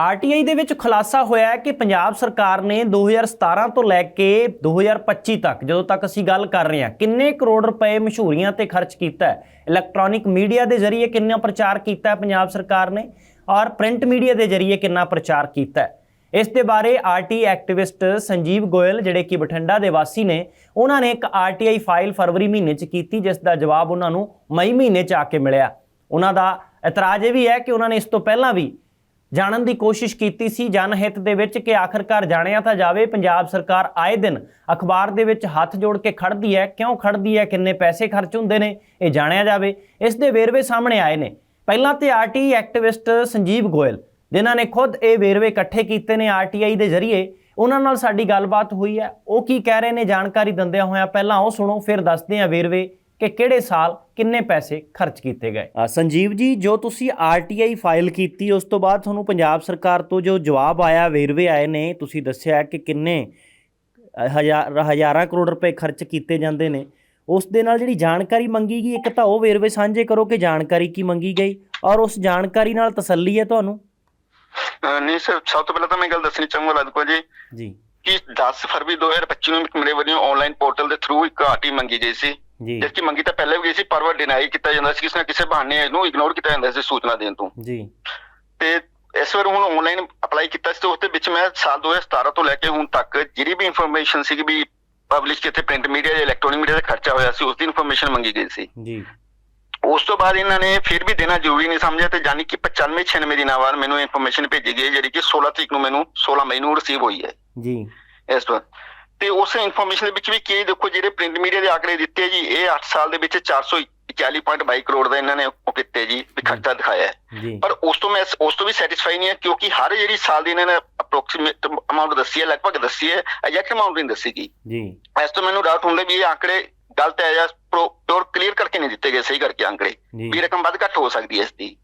RTI ਦੇ ਵਿੱਚ ਖੁਲਾਸਾ ਹੋਇਆ ਕਿ ਪੰਜਾਬ ਸਰਕਾਰ ਨੇ 2017 ਤੋਂ ਲੈ ਕੇ 2025 ਤੱਕ, ਜਦੋਂ ਤੱਕ ਅਸੀਂ ਗੱਲ ਕਰ ਰਹੇ ਹਾਂ, ਕਿੰਨੇ ਕਰੋੜ ਰੁਪਏ ਮਸ਼ਹੂਰੀਆਂ ਤੇ ਖਰਚ ਕੀਤਾ ਇਲੈਕਟ੍ਰੋਨਿਕ ਮੀਡੀਆ ਦੇ ਜ਼ਰੀਏ ਕਿੰਨਾ ਪ੍ਰਚਾਰ ਕੀਤਾ ਪੰਜਾਬ ਸਰਕਾਰ ਨੇ? ਔਰ ਪ੍ਰਿੰਟ ਮੀਡੀਆ ਦੇ ਜ਼ਰੀਏ ਕਿੰਨਾ ਪ੍ਰਚਾਰ ਕੀਤਾ ਇਸ ਦੇ ਬਾਰੇ ਆਰਟੀ ਐਕਟਿਵਿਸਟ ਸੰਜੀਵ ਗੋਇਲ, ਜਿਹੜੇ ਕਿ ਬਠਿੰਡਾ ਦੇ ਵਾਸੀ ਨੇ, ਉਹਨਾਂ ਨੇ ਇੱਕ ਆਰਟੀਆਈ ਫਾਈਲ ਫਰਵਰੀ ਮਹੀਨੇ 'ਚ ਕੀਤੀ, ਜਿਸ ਦਾ ਜਵਾਬ ਉਹਨਾਂ ਨੂੰ ਮਈ ਮਹੀਨੇ 'ਚ ਆ ਕੇ ਮਿਲਿਆ। ਉਹਨਾਂ ਦਾ ਇਤਰਾਜ਼ ਇਹ ਵੀ ਹੈ ਕਿ ਉਹਨਾਂ ਨੇ ਇਸ ਤੋਂ ਪਹਿਲਾਂ ਵੀ ਜਾਣਨ ਦੀ ਕੋਸ਼ਿਸ਼ ਕੀਤੀ ਸੀ। ਜਨ ਹਿੱਤ ਦੇ ਵਿੱਚ ਕਿ ਆਖਰਕਾਰ ਜਾਣਿਆ ਤਾਂ ਜਾਵੇ, ਪੰਜਾਬ ਸਰਕਾਰ ਆਏ ਦਿਨ ਅਖਬਾਰ ਦੇ ਵਿੱਚ ਹੱਥ ਜੋੜ ਕੇ ਖੜਦੀ ਹੈ। ਕਿਉਂ ਖੜਦੀ ਹੈ? ਕਿੰਨੇ ਪੈਸੇ ਖਰਚ ਹੁੰਦੇ ਨੇ? ਇਹ ਜਾਣਿਆ ਜਾਵੇ। ਇਸ ਦੇ ਵੇਰਵੇ ਸਾਹਮਣੇ ਆਏ ਨੇ। ਪਹਿਲਾਂ ਤੇ ਆਰਟੀ ਐਕਟਿਵਿਸਟ ਸੰਜੀਵ ਗੋਇਲ, ਜਿਨ੍ਹਾਂ ਨੇ ਖੁਦ ਇਹ ਵੇਰਵੇ ਇਕੱਠੇ ਕੀਤੇ ਨੇ ਆਰਟੀਆਈ ਦੇ ਜ਼ਰੀਏ, ਉਹਨਾਂ ਨਾਲ ਸਾਡੀ ਗੱਲਬਾਤ ਹੋਈ ਹੈ। ਉਹ ਕੀ ਕਹਿ ਰਹੇ ਨੇ? ਜਾਣਕਾਰੀ ਦਿੰਦਿਆਂ ਹੋਇਆਂ ਪਹਿਲਾਂ ਉਹ ਸੁਣੋ, ਫਿਰ ਦੱਸਦੇ ਹਾਂ ਵੇਰਵੇ ਕਿ ਕਿਹੜੇ ਸਾਲ ਕਿੰਨੇ ਪੈਸੇ ਖਰਚ ਕੀਤੇ ਗਏ? ਸੰਜੀਵ ਜੀ ਜੋ ਤੁਸੀਂ ਆਰਟੀਆਈ ਫਾਈਲ ਕੀਤੀ ਉਸ ਤੋਂ ਬਾਅਦ ਤੁਹਾਨੂੰ ਪੰਜਾਬ ਸਰਕਾਰ ਤੋਂ ਜੋ ਜਵਾਬ ਆਇਆ ਵੇਰਵੇ ਆਏ ਨੇ ਤੁਸੀਂ ਦੱਸਿਆ ਕਿ ਕਿੰਨੇ ਹਜ਼ਾਰ ਹਜ਼ਾਰਾਂ ਕਰੋੜ ਰੁਪਏ ਖਰਚ ਕੀਤੇ ਜਾਂਦੇ ਨੇ। ਉਸ ਦੇ ਨਾਲ ਜਿਹੜੀ ਜਾਣਕਾਰੀ ਮੰਗੀ ਗਈ ਇੱਕ ਤਾਂ ਉਹ ਵੇਰਵੇ ਸਾਂਝੇ ਕਰੋ ਕਿ ਜਾਣਕਾਰੀ ਕੀ ਮੰਗੀ ਗਈ ਔਰ ਉਸ ਜਾਣਕਾਰੀ ਨਾਲ ਤਸੱਲੀ ਹੈ ਤੁਹਾਨੂੰ? ਨਹੀਂ ਸਰ ਸਭ ਤੋਂ ਪਹਿਲਾਂ ਤਾਂ ਮੈਂ ਗੱਲ ਦੱਸਣੀ ਚਾਹੂੰਗਾ ਲਾਦਕੋ ਜੀ ਜੀ। ਕਿ 10 ਫਰਵਰੀ 2025 ਨੂੰ ਮੇਰੇ ਵੱਲੋਂ ਆਨਲਾਈਨ ਪੋਰਟਲ ਦੇ ਥਰੂ ਇੱਕ ਆਰਟੀ ਮੰਗੀ ਗਈ ਸੀ। ਜੀ। ਜਿਸ ਦੀ ਮੰਗੀ ਤਾਂ ਪਹਿਲੇ ਵੀ ਗਈ ਸੀ ਪਰ ਉਹ ਡਿਨਾਈ ਕੀਤਾ ਜਾਂਦਾ ਸੀ ਕਿਸੇ ਨਾ ਕਿਸੇ ਬਹਾਨੇ ਇਹਨੂੰ ਇਗਨੋਰ ਕੀਤਾ ਜਾਂਦਾ ਸੀ ਸੂਚਨਾ ਦੇਣ ਤੋਂ। ਜੀ। ਤੇ ਇਸ ਵਾਰ ਹੁਣ ਆਨਲਾਈਨ ਅਪਲਾਈ ਕੀਤਾ ਸੀ ਤੇ ਉਸ ਦੇ ਵਿੱਚ ਮੈਂ ਸਾਲ 2017 ਤੋਂ ਲੈ ਕੇ ਹੁਣ ਤੱਕ ਜਿਹੜੀ ਵੀ ਇਨਫੋਰਮੇਸ਼ਨ ਸੀ ਵੀ ਪਬਲਿਸ਼ ਕਿਤੇ ਪ੍ਰਿੰਟ ਮੀਡੀਆ ਜਾਂ ਇਲੈਕਟ੍ਰੋਨਿਕ ਮੀਡੀਆ ਦਾ ਖਰਚਾ ਹੋਇਆ ਸੀ ਉਸ ਦੀ ਇਨਫੋਰਮੇਸ਼ਨ ਮੰਗੀ ਗਈ ਸੀ। ਜੀ। ਉਸ ਤੋਂ ਬਾਅਦ ਇਹਨਾਂ ਨੇ ਫਿਰ ਵੀ ਦੇਣਾ ਜ਼ਰੂਰੀ ਨਹੀਂ ਸਮਝਿਆ ਤੇ ਜਾਨੀ ਕਿ 95 96 ਦਿਨਾਂ ਬਾਅਦ ਮੈਨੂੰ ਇਨਫੋਰਮੇਸ਼ਨ ਭੇਜੀ ਗਈ ਜਿਹੜੀ ਕਿ 16 ਤਰੀਕ ਨੂੰ ਮੈਨੂੰ 16 ਮਈ ਨੂੰ ਰਿਸੀਵ ਹੋਈ ਹੈ। ਜੀ। ਇਸ ਤੋਂ ਤੇ ਉਸ ਇਨਫੋਰਮੇਸ਼ਨ ਦੇ ਵਿੱਚ ਵੀ ਕੀ ਦੇਖੋ ਜਿਹੜੇ ਪ੍ਰਿੰਟ ਮੀਡੀਆ ਦੇ ਆંકੜੇ ਦਿੱਤੇ ਜੀ ਇਹ 8 ਸਾਲ ਦੇ ਵਿੱਚ 441.22 ਕਰੋੜ ਦਾ ਇਹਨਾਂ ਨੇ ਉਹ ਕੀਤੇ ਜੀ ਵੀ ਖਰਚਾ ਦਿਖਾਇਆ ਪਰ ਉਸ ਤੋਂ ਮੈਂ ਉਸ ਤੋਂ ਵੀ ਸੈਟੀਸਫਾਈ ਨਹੀਂ ਹੈ ਕਿਉਂਕਿ ਹਰ ਜਿਹੜੀ ਸਾਲ ਦੀ ਇਹਨਾਂ ਨੇ ਅਪਰੋਕਸੀਮੇਟ ਅਮਾਉਂਟ ਦੱਸੀ ਹੈ ਲਗਭਗ ਦੱਸੀ ਹੈ ਐਗਜ਼ੈਕਟ ਅਮਾਉਂਟ ਨਹੀਂ ਦੱਸੀ ਗਈ। ਜੀ। ਇਸ ਤੋਂ ਮੈਨੂੰ ਡਾਊਟ ਹੁੰਦਾ ਵੀ ਇਹ ਆંકੜੇ ਗਲਤ ਹੈ ਜਾਂ ਪਿਓਰ ਕਲੀਅਰ ਕਰਕੇ ਨਹੀਂ ਦਿੱਤੇ ਗਏ ਸਹੀ ਕਰਕੇ ਆંકੜੇ ਵੀ ਰਕਮ ਵੱਧ ਘੱਟ ਹੋ ਸਕਦੀ ਹੈ ਇਸ ਦੀ।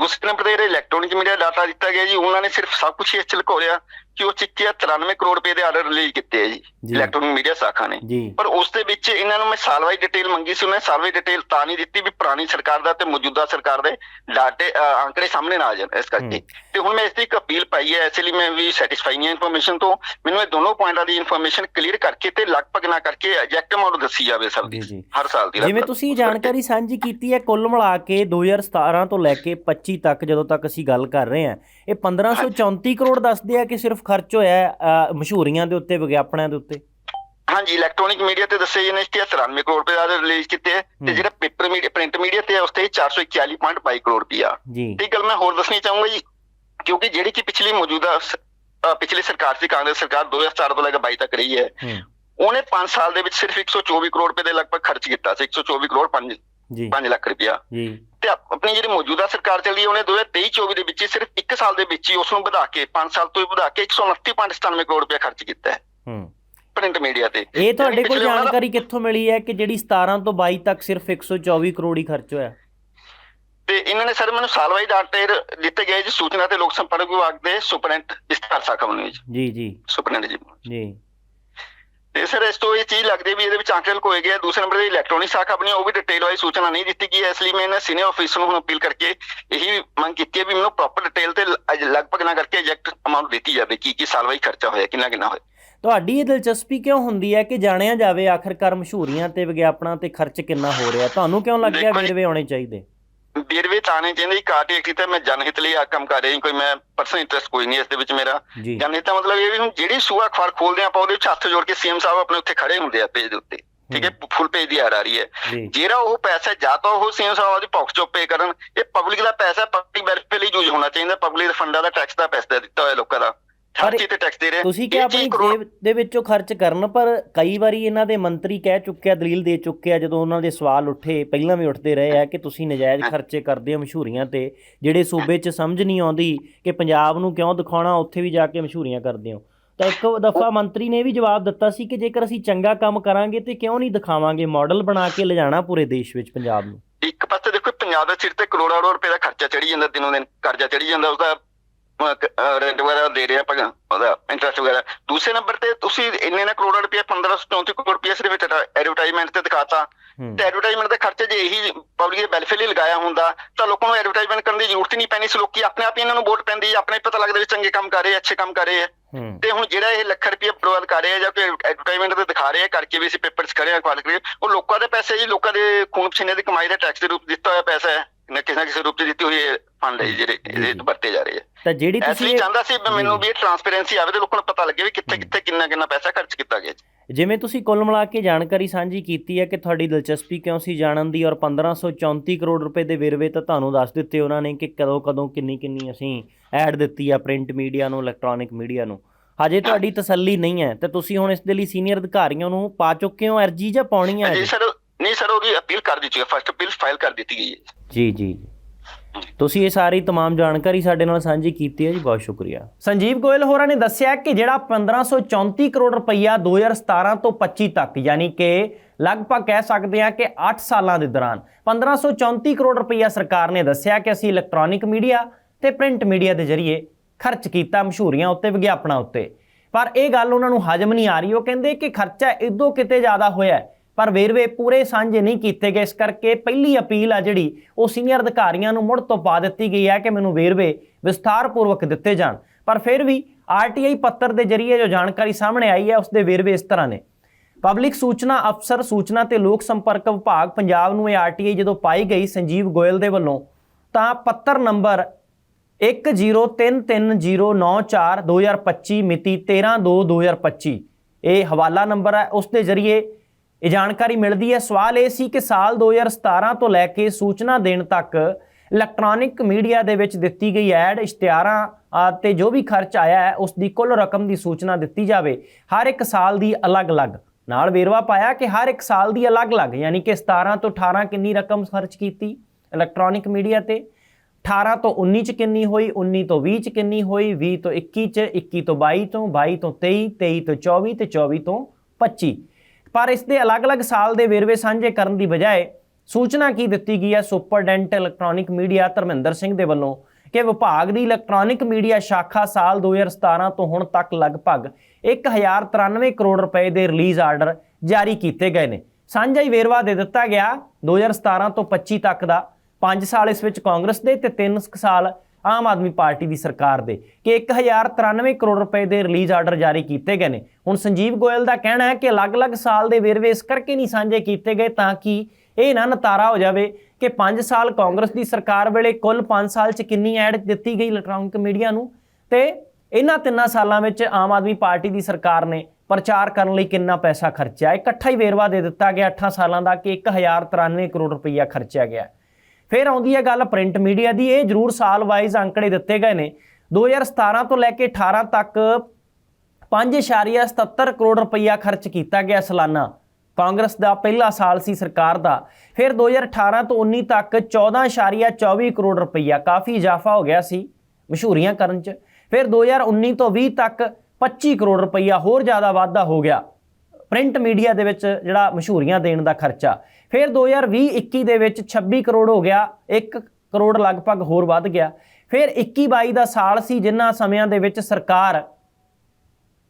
ਦੂਸਰੇ ਨੰਬਰ ਤੇ ਜਿਹੜੇ ਇਲੈਕਟ੍ਰੋਨਿਕ ਮੀਡੀਆ ਡਾਟਾ ਦਿੱਤਾ ਗਿਆ ਜੀ ਉਹਨਾਂ ਨੇ ਸਿਰਫ ਸਭ ਕੁਝ ਇਸ ਚ ਲਿਖੋ ਲਿਆ ਕਿ ਉਹ ਚ 93 ਕਰੋੜ ਰੁਪਏ ਦੇ ਆਰਡਰ ਰਿਲੀਜ਼ ਕੀਤੇ ਹੈ ਜੀ। ਇਲੈਕਟ੍ਰੋਨਿਕ ਮੀਡੀਆ ਸ਼ਾਖਾ ਨੇ ਪਰ ਉਸ ਦੇ ਵਿੱਚ ਇਹਨਾਂ ਨੂੰ ਮੈਂ ਸਾਲਵਾਈ ਡਿਟੇਲ ਮੰਗੀ ਸੀ ਉਹਨੇ ਸਾਲਵਾਈ ਡਿਟੇਲ ਤਾਂ ਨਹੀਂ ਦਿੱਤੀ ਵੀ ਪੁਰਾਣੀ ਸਰਕਾਰ ਦਾ ਤੇ ਮੌਜੂਦਾ ਸਰਕਾਰ ਦੇ ਡਾਟੇ ਅ, ਆંકੜੇ ਸਾਹਮਣੇ ਨਾ ਆ ਜਾਣ ਇਸ ਕਰਕੇ ਤੇ ਹੁਣ ਮੈਂ ਇਸ ਦੀ ਇੱਕ ਅਪੀਲ ਪਾਈ ਹੈ ਇਸ ਲਈ ਮੈਂ ਵੀ ਸੈਟੀਸਫਾਈ ਨਹੀਂ ਇਨਫੋਰਮੇਸ਼ਨ ਤੋਂ ਮੈਨੂੰ ਇਹ ਦੋਨੋਂ ਪੁਆਇੰਟਾਂ ਦੀ ਇਨਫੋਰਮੇਸ਼ਨ ਕਲੀਅਰ ਕਰਕੇ ਤੇ ਲਗਭਗ ਨਾ ਕਰਕੇ ਐਗਜ਼ੈਕਟ ਅਮਾਉਂਟ ਦੱਸੀ ਜਾਵੇ ਸਰ ਦੀ। ਹਰ ਸਾਲ ਦੀ ਜਿਵੇਂ। ਤੁਸੀਂ ਜਾਣਕਾਰੀ ਸਾਂਝੀ ਕੀਤੀ ਹੈ ਕੁੱਲ ਮਿਲਾ ਕੇ 2017 ਤੋਂ ਲੈ ਕੇ 25 ਤੱਕ ਜਦੋਂ ਤੱਕ ਅਸੀਂ ਗੱਲ ਕਰ ਰਹੇ ਹਾਂ ਇਹ 1534 ਕਰੋੜ ਦੱਸਦੇ ਆ ਕਿ ਸਿਰਫ ਖਰਚ ਹੋਇਆ ਮਸ਼ਹੂਰੀਆਂ ਦੇ ਉੱਤੇ ਵਿਗਿਆਪਨਾਂ ਦੇ ਉੱਤੇ? ਹਾਂਜੀ ਇਲੈਕਟ੍ਰੋਨਿਕ ਮੀਡੀਆ ਤੇ ਦੱਸਿਆ ਜੀ ਨੇ ਕਿ 93 ਕਰੋੜ ਰੁਪਏ ਦਾ ਰਿਲੀਜ਼ ਕੀਤੇ। ਤੇ ਜਿਹੜਾ ਪੇਪਰ ਮੀਡੀਆ ਪ੍ਰਿੰਟ ਮੀਡੀਆ ਤੇ ਉਸ ਤੇ 441.22 ਕਰੋੜ ਰੁਪਇਆ ਜੀ। ਤੇ ਗੱਲ ਮੈਂ ਹੋਰ ਦੱਸਣੀ ਚਾਹੂੰਗਾ ਜੀ ਕਿਉਂਕਿ ਜਿਹੜੀ ਕਿ ਪਿਛਲੀ ਮੌਜੂਦਾ ਪਿਛਲੀ ਸਰਕਾਰ ਸੀ ਕਾਂਗਰਸ ਸਰਕਾਰ 2004 ਤੋਂ ਲੈ ਕੇ 22 ਤੱਕ ਰਹੀ ਹੈ ਹੂੰ। ਉਹਨੇ 5 ਸਾਲ ਦੇ ਵਿੱਚ ਸਿਰਫ 124 ਕਰੋੜ ਰੁਪਏ ਦੇ ਲਗਭਗ ਖਰਚ ਕੀਤਾ ਸੀ 124 ਕਰੋੜ 5 ਜੀ। 5 ਲੱਖ ਰੁਪਇਆ। ਜੀ। ਤੇ ਆਪ- ਆਪਣੀ ਜਿਹੜੀ ਮੌਜੂਦਾ ਸਰਕਾਰ ਚੱਲੀ ਹੈ ਉਹਨੇ 2023-24 ਦੇ ਵਿੱਚ ਸਿਰਫ 1 ਸਾਲ ਦੇ ਵਿੱਚ ਹੀ ਉਸ ਨੂੰ ਵਧਾ ਕੇ 5 ਸਾਲ ਤੋਂ ਹੀ ਵਧਾ ਕੇ 129.97 ਕਰੋੜ ਰੁਪਏ ਖਰਚ ਕੀਤਾ ਹੈ। ਹੂੰ। ਪ੍ਰਿੰਟ ਮੀਡੀਆ ਤੇ। ਇਹ ਤੁਹਾਡੇ ਕੋਲ ਜਾਣਕਾਰੀ ਕਿੱਥੋਂ ਮਿਲੀ ਹੈ ਕਿ ਜਿਹੜੀ 17 ਤੋਂ 22 ਤੱਕ ਸਿਰਫ 124 ਕਰੋੜ ਹੀ ਖਰਚ ਹੋਇਆ? ਤੇ ਇਹਨਾਂ ਨੇ ਸਰ ਮੈਨੂੰ ਸਾਲਵਾਈ ਡਾਟੇ ਦਿੱਤੇ ਗਏ ਜੀ ਸੂਚਨਾ ਤੇ ਲੋਕ ਸੰਪਰਕ ਵਿਭਾਗ ਦੇ ਸੁਪਰਡੈਂਟ ਇਸਤਾਰ ਸਾਖਾ ਨੂੰ ਜੀ। ਜੀ ਜੀ। ਜੀ। ਜੀ। ਤੇ ਸਰ ਇਸ ਤੋਂ ਇਹ ਚੀਜ਼ ਲੱਗਦੀ ਵੀ ਇਹਦੇ ਵਿੱਚ ਆਂਕੜੇ ਲਕੋਏ ਗਏ ਆ। ਦੂਸਰੇ ਨੰਬਰ ਤੇ ਇਲੈਕਟ੍ਰੋਨਿਕ ਸ਼ਾਖਾ ਆਪਣੀ ਉਹ ਵੀ ਡਿਟੇਲ ਵਾਲੀ ਸੂਚਨਾ ਨਹੀਂ ਦਿੱਤੀ ਗਈ ਹੈ। ਇਸ ਲਈ ਮੈਂ ਇਹਨਾਂ ਸੀਨੀਅਰ ਅਫੀਸਰ ਨੂੰ ਹੁਣ ਅਪੀਲ ਕਰਕੇ ਇਹੀ ਮੰਗ ਕੀਤੀ ਹੈ ਵੀ ਮੈਨੂੰ ਪ੍ਰੋਪਰ ਡਿਟੇਲ ਤੇ ਲਗਭਗ ਨਾ ਕਰਕੇ ਐਗਜ਼ੈਕਟ ਅਮਾਉਂਟ ਦਿੱਤੀ ਜਾਵੇ ਕੀ ਕੀ ਸਾਲਵਾਈ ਖਰਚਾ ਹੋਇਆ ਕਿੰਨਾ ਕਿੰਨਾ ਹੋਇਆ ਤੁਹਾਡੀ ਇਹ ਦਿਲਚਸਪੀ ਕਿਉਂ ਹੁੰਦੀ ਹੈ ਕਿ ਜਾਣਿਆ ਜਾਵੇ ਆਖਰਕਾਰ ਮਸ਼ਹੂਰੀਆਂ ਤੇ ਵਿਗਿਆਪਨਾਂ ਤੇ ਖਰਚ ਕਿੰਨਾ ਹੋ ਰਿਹਾ ਤੁਹਾਨੂੰ ਕਿਉਂ ਲੱਗਿਆ ਵੇਰਵੇ ਆਉਣੇ ਚਾਹੀਦੇ ਵੇਰਵੇ ਤਾਂ ਆਉਣੇ ਚਾਹੀਦੇ ਕਾਰਟ ਐਕਟ ਤੇ ਮੈਂ ਜਨਹਿਤ ਲਈ ਆ ਕੰਮ ਕਰ ਰਿਹਾ ਜੀ ਕੋਈ ਮੈਂ ਪਰਸਨਲ ਇੰਟਰਸਟ ਕੋਈ ਨਹੀਂ ਇਸ ਦੇ ਵਿੱਚ ਮੇਰਾ। ਜੀ। ਜਨਹਿਤ ਦਾ ਮਤਲਬ ਇਹ ਵੀ ਹੁਣ ਜਿਹੜੀ ਸੂਆ ਅਖਬਾਰ ਖੋਲਦੇ ਆਪਾਂ ਉਹਦੇ ਵਿੱਚ ਹੱਥ ਜੋੜ ਕੇ ਸੀਐਮ ਸਾਹਿਬ ਆਪਣੇ ਉੱਥੇ ਖੜੇ ਹੁੰਦੇ ਆ ਪੇਜ ਦੇ ਉੱਤੇ। ਠੀਕ ਹੈ ਫੁੱਲ ਪੇਜ ਦੀ ਐਡ ਆ ਰਹੀ ਹੈ। ਜੀ। ਜਿਹੜਾ ਉਹ ਪੈਸਾ ਜਾਂ ਤਾਂ ਉਹ ਸੀਐਮ ਸਾਹਿਬ ਦੀ ਪਾਕਟ ਚੋਂ ਪੇ ਕਰਨ। ਇਹ ਪਬਲਿਕ ਦਾ ਪੈਸਾ ਪਬਲਿਕ ਵੈਲਫੇਅਰ ਲਈ ਯੂਜ਼ ਹੋਣਾ ਚਾਹੀਦਾ ਪਬਲਿਕ ਫੰਡਾਂ ਦਾ ਟੈਕਸ ਦਾ ਪੈਸਾ ਦਿੱਤਾ ਹੋਇਆ ਲੋਕਾਂ ਦਾ। ਹਰ ਚੀਜ਼ ਤੇ ਟੈਕਸ ਦੇ ਰਹੇ। ਤੁਸੀਂ ਚੀਜ਼ ਆਪਣੀ ਜੇਬ ਦੇ ਵਿੱਚੋਂ ਖਰਚ ਕਰਨ? ਪਰ ਕਈ ਵਾਰੀ ਇਹਨਾਂ ਦੇ ਮੰਤਰੀ ਕਹਿ ਚੁੱਕਿਆ ਦਲੀਲ ਦੇ ਚੁੱਕਿਆ ਜਦੋਂ ਉਹਨਾਂ ਦੇ ਸਵਾਲ ਉੱਠੇ ਪਹਿਲਾਂ ਵੀ ਉੱਠਦੇ ਰਹੇ ਆ ਕਿ ਤੁਸੀਂ ਨਜਾਇਜ਼ ਖਰਚੇ ਕਰਦੇ ਹੋ ਮਸ਼ਹੂਰੀਆਂ ਤੇ ਜਿਹੜੇ ਸੂਬੇ 'ਚ ਸਮਝ ਨਹੀਂ ਆਉਂਦੀ ਕਿ ਪੰਜਾਬ ਨੂੰ ਕਿਉਂ ਦਿਖਾਉਣਾ ਉੱਥੇ ਵੀ ਜਾ ਕੇ ਮਸ਼ਹੂਰੀਆਂ ਕਰਦੇ ਹੋ। ਤਾਂ ਇੱਕ ਦਫਾ ਮੰਤਰੀ ਨੇ ਵੀ ਜਵਾਬ ਦਿੱਤਾ ਸੀ ਕਿ ਜੇਕਰ ਅਸੀਂ ਚੰਗਾ ਕੰਮ ਕਰਾਂਗੇ ਤੇ ਕਿਉਂ ਨਹੀਂ ਦਿਖਾਵਾਂਗੇ ਮਾਡਲ ਬਣਾ ਕੇ ਲਿਜਾਣਾ ਪੂਰੇ ਦੇਸ਼ ਵਿੱਚ ਪੰਜਾਬ ਨੂੰ? ਇੱਕ ਪਾਸੇ ਦੇਖੋ ਪੰਜਾਬ ਦੇ ਸਿਰ ਤੇ ਕਰੋੜਾਂ ਕਰੋੜ ਰੁਪਏ ਦਾ ਖਰਚਾ ਚੜੀ ਜਾਂਦਾ ਦਿਨੋਂ ਦਿਨ ਕਰਜ਼ਾ ਚੜੀ ਜਾਂਦਾ ਉਹਦਾ ਰੈਂਟ ਵਗੈਰਾ ਦੇ ਰਿਹਾ ਆਪਾਂ ਉਹਦਾ ਇੰਟਰਸਟ ਵਗੈਰਾ। ਦੂਸਰੇ ਨੰਬਰ ਤੇ ਤੁਸੀਂ ਇੰਨੇ ਨਾ ਕਰੋੜਾਂ ਰੁਪਏ 1534 ਕਰੋੜ ਰੁਪਏ ਸਿਰਫ ਐਡਵਰਟਾਈਜ਼ਮੈਂਟ ਤੇ ਦਿਖਾਤਾ। ਹੂੰ। ਤੇ ਐਡਵਰਟਾਈਜ਼ਮੈਂਟ ਦੇ ਖਰਚੇ ਜੇ ਇਹੀ ਪਬਲਿਕ ਦੇ ਵੈਲਫੇਅਰ ਲਈ ਲਗਾਇਆ ਹੁੰਦਾ ਤਾਂ ਲੋਕਾਂ ਨੂੰ ਐਡਵਰਟਾਈਜ਼ਮੈਂਟ ਕਰਨ ਦੀ ਜ਼ਰੂਰਤ ਹੀ ਨਹੀਂ ਪੈਣੀ। ਸੀ ਲੋਕੀ ਆਪਣੇ ਆਪ ਹੀ ਇਹਨਾਂ ਨੂੰ ਵੋਟ ਪੈਂਦੀ ਆਪਣੇ ਆਪ ਪਤਾ ਲੱਗਦਾ ਵੀ ਚੰਗੇ ਕੰਮ ਕਰ ਰਹੇ ਆ ਅੱਛੇ ਕੰਮ ਕਰ ਰਹੇ ਆ। ਹੂੰ। ਤੇ ਹੁਣ ਜਿਹੜਾ ਇਹ ਲੱਖ ਰੁਪਏ ਪ੍ਰੋਵਾਈਡ ਕਰ ਰਹੇ ਆ ਜਾਂ ਕੋਈ ਐਡਵਰਟਾਈਜ਼ਮੈਂਟ ਤੇ ਦਿਖਾ ਰਹੇ ਆ ਕਰਕੇ ਵੀ ਅਸੀਂ ਪੇਪਰਸ ਕਰੇ ਆ ਕੁਆਲ ਕਰੇ ਉਹ ਲੋਕਾਂ ਦੇ ਪੈਸੇ ਜੀ ਲੋਕਾਂ ਦੇ ਖੂਨ ਪਸੀਨੇ ਦੀ ਕਮਾਈ ਦਾ ਟੈਕਸ ਦੇ ਰੂਪ ਦਿੱਤਾ ਹੋਇਆ ਪੈਸਾ ਹੈ। ਨਾ ਕਿਸੇ ਨਾ ਕਿਸੇ ਰੂਪ ਚ ਦਿੱਤੀ ਹੋਈ ਫੰਡ ਜੀ ਜਿਹੜੇ ਇਹਦੇ ਜੀ। ਵਰਤੇ ਜਾ ਰਹੇ ਆ ਤਾਂ ਜਿਹੜੀ ਇਸ ਤੁਸੀਂ ਲਈ ਚਾਹੁੰਦਾ ਸੀ ਮੈਨੂੰ। ਵੀ ਇਹ ਟਰਾਂਸਪੇਰੈਂਸੀ ਆਵੇ ਤੇ ਲੋਕਾਂ ਨੂੰ ਪਤਾ ਲੱਗੇ ਵੀ ਕਿੱਥੇ। ਕਿੱਥੇ ਕਿੰਨਾ ਕਿੰਨਾ ਪੈਸਾ ਖਰਚ ਕੀਤਾ ਗਿਆ ਜਿਵੇਂ ਤੁਸੀਂ ਕੁੱਲ ਮਿਲਾ ਕੇ ਜਾਣਕਾਰੀ ਸਾਂਝੀ ਕੀਤੀ ਹੈ ਕਿ ਤੁਹਾਡੀ ਦਿਲਚਸਪੀ ਕਿਉਂ ਸੀ ਜਾਣਨ ਦੀ ਔਰ 1534 ਕਰੋੜ ਰੁਪਏ ਦੇ ਵੇਰਵੇ ਤਾਂ ਤੁਹਾਨੂੰ ਦੱਸ ਦਿੱਤੇ ਉਹਨਾਂ ਨੇ ਕਿ ਕਦੋਂ ਕਦੋਂ ਕਿੰਨੀ ਕਿੰਨੀ ਅਸੀਂ ਐਡ ਦਿੱਤੀ ਆ ਪ੍ਰਿੰਟ ਮੀਡੀਆ ਨੂੰ ਇਲੈਕਟ੍ਰੋਨਿਕ ਮੀਡੀਆ ਨੂੰ ਹਜੇ ਤੁਹਾਡੀ ਤਸੱਲੀ ਨਹੀਂ ਹੈ ਤੇ ਤੁਸੀਂ ਹੁਣ ਇਸ ਦੇ ਲਈ ਸੀਨੀਅਰ ਅਧਿਕਾਰੀਆਂ ਨੂੰ ਪਾ ਚੁੱਕੇ ਹੋ ਅਰਜੀ ਜਾਂ ਪਾਉਣੀ ਹੈ ਜੀ? ਸਰ ਨਹੀਂ ਸਰ ਉਹਦੀ ਅਪੀਲ ਕਰ ਦਿੱਤੀ ਹੈ ਫਸਟ ਅਪੀਲ ਫਾਈਲ ਕਰ ਦਿੱਤੀ ਗਈ ਹੈ ਜੀ ਜੀ ਤੁਸੀਂ ਇਹ ਸਾਰੀ तमाम ਜਾਣਕਾਰੀ ਸਾਡੇ ਨਾਲ ਸਾਂਝੀ ਕੀਤੀ ਹੈ ਜੀ ਬਹੁਤ ਸ਼ੁਕਰੀਆ ਸੰਜੀਵ ਗੋਇਲ ਹੋਰਾਂ ਨੇ ਦੱਸਿਆ ਕਿ ਜਿਹੜਾ 1534 ਕਰੋੜ ਰੁਪਈਆ 2017 ਤੋਂ 25 ਤੱਕ ਯਾਨੀ ਕਿ ਲਗਭਗ ਕਹਿ ਸਕਦੇ ਹਾਂ ਕਿ 8 ਸਾਲਾਂ ਦੇ ਦੌਰਾਨ 1534 ਕਰੋੜ ਰੁਪਈਆ ਸਰਕਾਰ ਨੇ ਦੱਸਿਆ ਕਿ ਅਸੀਂ ਇਲੈਕਟ੍ਰੋਨਿਕ ਮੀਡੀਆ ਤੇ ਪ੍ਰਿੰਟ ਮੀਡੀਆ ਦੇ ਜ਼ਰੀਏ ਖਰਚ ਕੀਤਾ ਮਸ਼ਹੂਰੀਆਂ ਉੱਤੇ ਵਿਗਿਆਪਨਾਂ ਉੱਤੇ ਪਰ ਇਹ ਗੱਲ ਉਹਨਾਂ ਨੂੰ ਹਜਮ ਨਹੀਂ ਆ ਰਹੀ ਉਹ ਕਹਿੰਦੇ ਕਿ ਖਰਚਾ ਇਦੋਂ ਕਿਤੇ ਜ਼ਿਆਦਾ ਹੋਇਆ ਹੈ। ਪਰ ਵੇਰਵੇ ਪੂਰੇ ਸਾਂਝੇ ਨਹੀਂ ਕੀਤੇ ਗਏ। ਇਸ ਕਰਕੇ ਪਹਿਲੀ ਅਪੀਲ ਆ ਜਿਹੜੀ, ਉਹ ਸੀਨੀਅਰ ਅਧਿਕਾਰੀਆਂ ਨੂੰ ਮੁੜ ਤੋਂ ਪਾ ਦਿੱਤੀ ਗਈ ਹੈ ਕਿ ਮੈਨੂੰ ਵੇਰਵੇ ਵਿਸਥਾਰਪੂਰਵਕ ਦਿੱਤੇ ਜਾਣ। ਪਰ ਫਿਰ ਵੀ ਆਰਟੀਆਈ ਪੱਤਰ ਦੇ ਜ਼ਰੀਏ ਜੋ ਜਾਣਕਾਰੀ ਸਾਹਮਣੇ ਆਈ ਹੈ, ਉਸ ਦੇ ਵੇਰਵੇ ਇਸ ਤਰ੍ਹਾਂ ਨੇ। ਪਬਲਿਕ ਸੂਚਨਾ ਅਫਸਰ, ਸੂਚਨਾ ਤੇ ਲੋਕ ਸੰਪਰਕ ਵਿਭਾਗ ਪੰਜਾਬ ਨੂੰ ਇਹ ਆਰਟੀਆਈ ਜਦੋਂ ਪਾਈ ਗਈ ਸੰਜੀਵ ਗੋਇਲ ਦੇ ਵੱਲੋਂ, ਤਾਂ ਪੱਤਰ ਨੰਬਰ 1033094225 ਮਿਤੀ 13/2/2025 ਇਹ ਹਵਾਲਾ ਨੰਬਰ ਹੈ। ਉਸ ਦੇ ਜ਼ਰੀਏ ਇਹ ਜਾਣਕਾਰੀ ਮਿਲਦੀ ਹੈ। ਸਵਾਲ ਇਹ ਸੀ ਕਿ ਸਾਲ 2017 ਤੋਂ ਲੈ ਕੇ ਸੂਚਨਾ ਦੇਣ ਤੱਕ ਇਲੈਕਟ੍ਰੋਨਿਕ ਮੀਡੀਆ ਦੇ ਵਿੱਚ ਦਿੱਤੀ ਗਈ ਐਡ ਇਸ਼ਤਿਹਾਰਾਂ ਤੇ ਜੋ ਵੀ ਖਰਚ ਆਇਆ ਹੈ, ਉਸ ਦੀ ਕੁੱਲ ਰਕਮ ਦੀ ਸੂਚਨਾ ਦਿੱਤੀ ਜਾਵੇ। ਹਰ ਇੱਕ ਸਾਲ ਦੀ ਅਲੱਗ-ਅਲੱਗ। ਨਾਲ ਵੇਰਵਾ ਪਾਇਆ ਕਿ ਹਰ ਇੱਕ ਸਾਲ ਦੀ ਅਲੱਗ-ਅਲੱਗ, ਯਾਨੀ ਕਿ 17 ਤੋਂ 18 ਕਿੰਨੀ ਰਕਮ ਖਰਚ ਕੀਤੀ ਇਲੈਕਟ੍ਰੋਨਿਕ ਮੀਡੀਆ ਤੇ 18 ਤੋਂ 19 ਚ ਕਿੰਨੀ ਹੋਈ 19 ਤੋਂ 20 ਚ ਕਿੰਨੀ ਹੋਈ 20 ਤੋਂ 21 ਚ 21 ਤੋਂ 22 ਤੋਂ 22 ਤੋਂ 23 23 ਤੋਂ 24 ਤੇ 24 ਤੋਂ 25 ਪਰ ਇਸ ਦੇ ਅਲੱਗ-ਅਲੱਗ ਸਾਲ ਦੇ ਵੇਰਵੇ ਸਾਂਝੇ ਕਰਨ ਦੀ ਬਜਾਏ ਸੂਚਨਾ ਕੀ ਦਿੱਤੀ ਗਈ ਹੈ superintendent electronic media Dharminder Singh ਦੇ ਵੱਲੋਂ ਕਿ ਵਿਭਾਗ ਦੀ ਇਲੈਕਟ੍ਰੋਨਿਕ ਮੀਡੀਆ ਸ਼ਾਖਾ ਸਾਲ 2017 ਤੋਂ ਹੁਣ ਤੱਕ ਲਗਭਗ 1093 ਕਰੋੜ ਰੁਪਏ ਦੇ ਰਿਲੀਜ਼ ਆਰਡਰ ਜਾਰੀ ਕੀਤੇ ਗਏ ਨੇ। ਸਾਂਝਾ ਹੀ ਵੇਰਵਾ ਦੇ ਦਿੱਤਾ ਗਿਆ 2017 ਤੋਂ 25 ਤੱਕ ਦਾ। 5 ਸਾਲ ਇਸ ਵਿੱਚ ਕਾਂਗਰਸ ਦੇ ਤੇ 3 ਸਾਲ ਆਮ ਆਦਮੀ ਪਾਰਟੀ ਦੀ ਸਰਕਾਰ ਦੇ ਕਿ 1093 ਕਰੋੜ ਰੁਪਏ ਦੇ ਰਿਲੀਜ਼ ਆਰਡਰ ਜਾਰੀ ਕੀਤੇ ਗਏ ਨੇ। ਹੁਣ ਸੰਜੀਵ ਗੋਇਲ ਦਾ ਕਹਿਣਾ ਹੈ ਕਿ ਅਲੱਗ-ਅਲੱਗ ਸਾਲ ਦੇ ਵੇਰਵੇ ਇਸ ਕਰਕੇ ਨਹੀਂ ਸਾਂਝੇ ਕੀਤੇ ਗਏ ਤਾਂ ਕਿ ਇਹ ਨਾ ਨਤਾਰਾ ਹੋ ਜਾਵੇ ਕਿ 5 ਸਾਲ ਕਾਂਗਰਸ ਦੀ ਸਰਕਾਰ ਵੇਲੇ ਕੁੱਲ 5 ਸਾਲ 'ਚ ਕਿੰਨੀ ਐਡ ਦਿੱਤੀ ਗਈ ਇਲੈਕਟ੍ਰੋਨਿਕ ਮੀਡੀਆ ਨੂੰ ਤੇ ਇਹਨਾਂ ਤਿੰਨਾਂ ਸਾਲਾਂ ਵਿੱਚ ਆਮ ਆਦਮੀ ਪਾਰਟੀ ਦੀ ਸਰਕਾਰ ਨੇ ਪ੍ਰਚਾਰ ਕਰਨ ਲਈ ਕਿੰਨਾ ਪੈਸਾ ਖਰਚਿਆ। ਇਕੱਠਾ ਹੀ ਵੇਰਵਾ ਦੇ ਦਿੱਤਾ ਗਿਆ। 8 ਸਾਲਾਂ ਦਾ ਕਿ 1093 ਕਰੋੜ ਰੁਪਈਆ ਖਰਚਿਆ ਗਿਆ। ਫਿਰ ਆਉਂਦੀ ਹੈ ਗੱਲ ਪ੍ਰਿੰਟ ਮੀਡੀਆ ਦੀ। ਇਹ ਜ਼ਰੂਰ ਸਾਲ ਵਾਈਜ਼ ਅੰਕੜੇ ਦਿੱਤੇ ਗਏ ਨੇ। 2017 ਤੋਂ ਲੈ ਕੇ 18 ਤੱਕ 5.77 ਕਰੋੜ ਰੁਪਈਆ ਖਰਚ ਕੀਤਾ ਗਿਆ ਸਾਲਾਨਾ। ਕਾਂਗਰਸ ਦਾ ਪਹਿਲਾ ਸਾਲ ਸੀ ਸਰਕਾਰ ਦਾ। ਫਿਰ 2018 ਤੋਂ 19 ਤੱਕ 14.24 ਕਰੋੜ ਰੁਪਈਆ ਕਾਫੀ ਇਜ਼ਾਫਾ ਹੋ ਗਿਆ ਸੀ ਮਸ਼ਹੂਰੀਆਂ ਕਰਨ ਚ। ਫਿਰ 2019 ਤੋਂ 20 ਤੱਕ 25 ਕਰੋੜ ਰੁਪਈਆ ਹੋਰ ਜ਼ਿਆਦਾ ਵਾਧਾ ਹੋ ਗਿਆ। ਪ੍ਰਿੰਟ ਮੀਡੀਆ ਦੇ ਵਿੱਚ ਜਿਹੜਾ ਮਸ਼ਹੂਰੀਆਂ ਦੇਣ ਦਾ ਖਰਚਾ। ਫਿਰ 2020-21 ਦੇ ਵਿੱਚ 26 ਕਰੋੜ ਹੋ ਗਿਆ 1 ਕਰੋੜ ਲਗਭਗ ਹੋਰ ਵੱਧ ਗਿਆ। ਫਿਰ 21-22 ਦਾ ਸਾਲ ਸੀ ਜਿਨ੍ਹਾਂ ਸਮਿਆਂ ਦੇ ਵਿੱਚ ਸਰਕਾਰ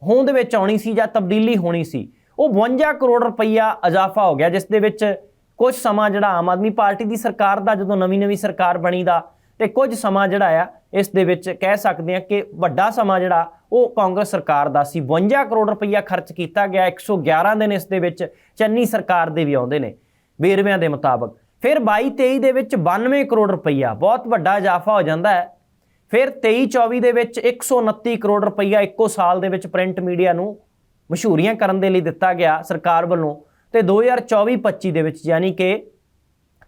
ਹੋਂਦ ਵਿੱਚ ਆਉਣੀ ਸੀ ਜਾਂ ਤਬਦੀਲੀ ਹੋਣੀ ਸੀ। ਉਹ 52 ਕਰੋੜ ਰੁਪਈਆ ਇਜ਼ਾਫਾ ਹੋ ਗਿਆ, ਜਿਸ ਦੇ ਵਿੱਚ ਕੁਝ ਸਮਾਂ ਜਿਹੜਾ ਆਮ ਆਦਮੀ ਪਾਰਟੀ ਦੀ ਸਰਕਾਰ ਦਾ, ਜਦੋਂ ਨਵੀਂ-ਨਵੀਂ ਸਰਕਾਰ ਬਣੀ ਦਾ ਤੇ ਕੁਝ ਸਮਾਂ ਜਿਹੜਾ ਆ, ਇਸ ਦੇ ਵਿੱਚ ਕਹਿ ਸਕਦੇ ਆ ਕਿ ਵੱਡਾ ਸਮਾਂ ਜਿਹੜਾ, ਉਹ ਕਾਂਗਰਸ ਸਰਕਾਰ ਦਾ ਸੀ। 52 ਕਰੋੜ ਰੁਪਈਆ ਖਰਚ ਕੀਤਾ ਗਿਆ 111 ਦਿਨ ਇਸ ਦੇ ਵਿੱਚ ਚੰਨੀ ਸਰਕਾਰ ਦੇ ਵੀ ਆਉਂਦੇ ਨੇ, ਵੇਰਵਿਆਂ ਦੇ ਮੁਤਾਬਕ। ਫਿਰ 22-23 ਦੇ ਵਿੱਚ 92 ਕਰੋੜ ਰੁਪਈਆ, ਬਹੁਤ ਵੱਡਾ ਇਜ਼ਾਫਾ ਹੋ ਜਾਂਦਾ ਹੈ। ਫਿਰ 23-24 ਦੇ ਵਿੱਚ 129 ਕਰੋੜ ਰੁਪਈਆ ਇੱਕੋ ਸਾਲ ਦੇ ਵਿੱਚ ਪ੍ਰਿੰਟ ਮੀਡੀਆ ਨੂੰ ਮਸ਼ਹੂਰੀਆਂ ਕਰਨ ਦੇ ਲਈ ਦਿੱਤਾ ਗਿਆ ਸਰਕਾਰ ਵੱਲੋਂ। ਤੇ 2024-25 ਦੇ ਵਿੱਚ ਯਾਨੀ ਕਿ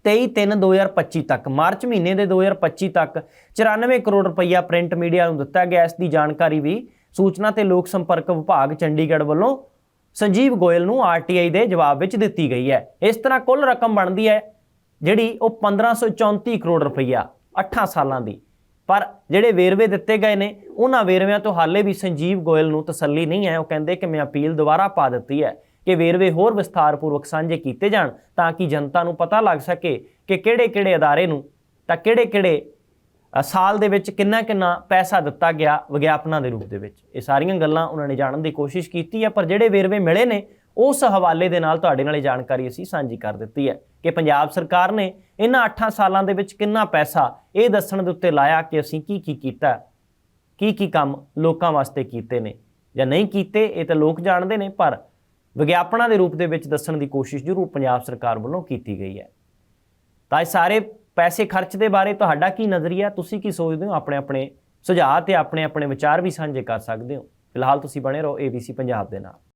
23-3-2025 ਤੱਕ, ਮਾਰਚ ਮਹੀਨੇ ਦੇ 2025 ਤੱਕ 94 ਕਰੋੜ ਰੁਪਈਆ ਪ੍ਰਿੰਟ ਮੀਡੀਆ ਨੂੰ ਦਿੱਤਾ ਗਿਆ। ਇਸ ਦੀ ਜਾਣਕਾਰੀ ਵੀ ਸੂਚਨਾ ਤੇ ਲੋਕ ਸੰਪਰਕ ਵਿਭਾਗ ਚੰਡੀਗੜ੍ਹ ਵੱਲੋਂ ਸੰਜੀਵ ਗੋਇਲ ਨੂੰ ਆਰਟੀਆਈ ਦੇ ਜਵਾਬ ਵਿੱਚ ਦਿੱਤੀ ਗਈ ਹੈ। ਇਸ ਤਰ੍ਹਾਂ ਕੁੱਲ ਰਕਮ ਬਣਦੀ ਹੈ ਜਿਹੜੀ ਉਹ 1534 ਕਰੋੜ ਰੁਪਈਆ 8 ਸਾਲਾਂ ਦੀ। ਪਰ ਜਿਹੜੇ ਵੇਰਵੇ ਦਿੱਤੇ ਗਏ ਨੇ, ਉਹਨਾਂ ਵੇਰਵਿਆਂ ਤੋਂ ਹਾਲੇ ਵੀ ਸੰਜੀਵ ਗੋਇਲ ਨੂੰ ਤਸੱਲੀ ਨਹੀਂ ਹੈ। ਉਹ ਕਹਿੰਦੇ ਕਿ ਮੈਂ ਅਪੀਲ ਦੁਬਾਰਾ ਪਾ ਦਿੱਤੀ ਹੈ। ਕਿ ਵੇਰਵੇ ਹੋਰ ਵਿਸਥਾਰਪੂਰਵਕ ਸਾਂਝੇ ਕੀਤੇ ਜਾਣ ਤਾਂ ਕਿ ਜਨਤਾ ਨੂੰ ਪਤਾ ਲੱਗ ਸਕੇ ਕਿ ਕਿਹੜੇ-ਕਿਹੜੇ ਅਦਾਰੇ ਨੂੰ ਤਾਂ ਕਿਹੜੇ-ਕਿਹੜੇ ਸਾਲ ਦੇ ਵਿੱਚ ਕਿੰਨਾ-ਕਿੰਨਾ ਪੈਸਾ ਦਿੱਤਾ ਗਿਆ ਵਿਗਿਆਪਨਾਂ ਦੇ ਰੂਪ ਦੇ ਵਿੱਚ। ਇਹ ਸਾਰੀਆਂ ਗੱਲਾਂ ਉਹਨਾਂ ਨੇ ਜਾਣਨ ਦੀ ਕੋਸ਼ਿਸ਼ ਕੀਤੀ ਹੈ ਪਰ ਜਿਹੜੇ ਵੇਰਵੇ ਮਿਲੇ ਨੇ, ਉਸ ਹਵਾਲੇ ਦੇ ਨਾਲ ਤੁਹਾਡੇ ਨਾਲ ਇਹ ਜਾਣਕਾਰੀ ਅਸੀਂ ਸਾਂਝੀ ਕਰ ਦਿੱਤੀ ਹੈ ਕਿ ਪੰਜਾਬ ਸਰਕਾਰ ਨੇ ਇਹਨਾਂ 8 ਸਾਲਾਂ ਦੇ ਵਿੱਚ ਕਿੰਨਾ ਪੈਸਾ ਇਹ ਦੱਸਣ ਦੇ ਉੱਤੇ ਲਾਇਆ ਕਿ ਅਸੀਂ ਕੀ ਕੀ ਕੀਤਾ ਕੀ ਕੀ ਕੰਮ ਲੋਕਾਂ ਵਾਸਤੇ ਕੀਤੇ ਨੇ ਜਾਂ ਨਹੀਂ ਕੀਤੇ, ਇਹ ਤਾਂ ਲੋਕ ਜਾਣਦੇ ਨੇ, ਪਰ ਵਿਗਿਆਪਨਾਂ ਦੇ ਰੂਪ ਦੇ ਵਿੱਚ ਦੱਸਣ ਦੀ ਕੋਸ਼ਿਸ਼ ਜ਼ਰੂਰ ਪੰਜਾਬ ਸਰਕਾਰ ਵੱਲੋਂ ਕੀਤੀ ਗਈ ਹੈ। ਤਾਂ ਇਹ ਸਾਰੇ ਪੈਸੇ ਖਰਚ ਦੇ ਬਾਰੇ ਤੁਹਾਡਾ ਕੀ ਨਜ਼ਰੀਆ ਤੁਸੀਂ ਕੀ ਸੋਚਦੇ ਹੋ? ਆਪਣੇ ਆਪਣੇ ਸੁਝਾਅ ਤੇ ਆਪਣੇ ਆਪਣੇ ਵਿਚਾਰ ਵੀ ਸਾਂਝੇ ਕਰ ਸਕਦੇ ਹੋ। ਫਿਲਹਾਲ ਤੁਸੀਂ ਬਣੇ ਰਹੋ ABC ਪੰਜਾਬ ਦੇ ਨਾਲ।